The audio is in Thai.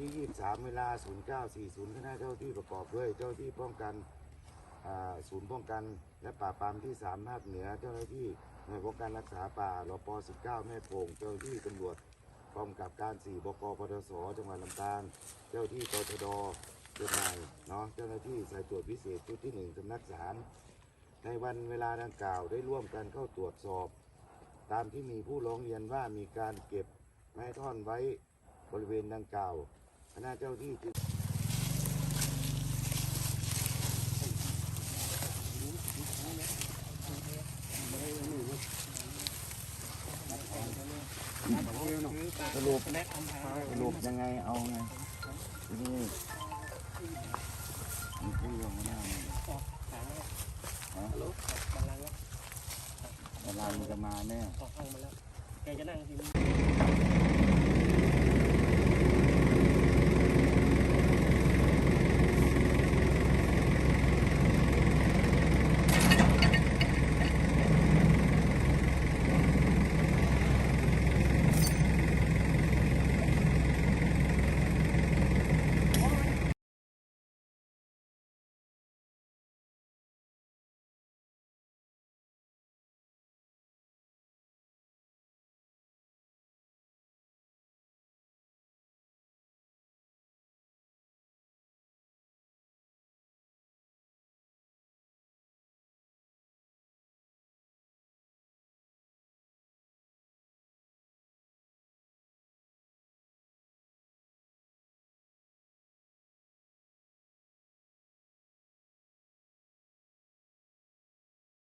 ที่ 23 เวลา 0940คณะเจ้าที่ประกอบด้วย เจ้าที่ป้องกันอ่าศูนย์ป้องกัน และปราบปรามที่ 3 ภาคเหนือ เจ้าหน้าที่หน่วยป้องกันรักษาป่ารป 19 แม่โป่ง เจ้าหน้าที่ตำรวจกองกำกับการ 4 บกปทศจังหวัดลำปาง เจ้าที่ตชดเชียงใหม่เนาะ เจ้าหน้าที่สายตรวจพิเศษชุดที่ 1สำนักสารในวันเวลาดังกล่าวได้ร่วมกันเข้าตรวจสอบ ตามที่มีผู้ร้องเรียนว่ามีการเก็บไม้ท่อนไว้บริเวณดังกล่าว คณะเจ้าที่จึงสรุปสรุปยังไงเอาไงนี้มันคือเรื่องไม่น่ามีฮะเวลามันจะมาแน่ออกห้องมาแล้วแกจะนั่งที่นี่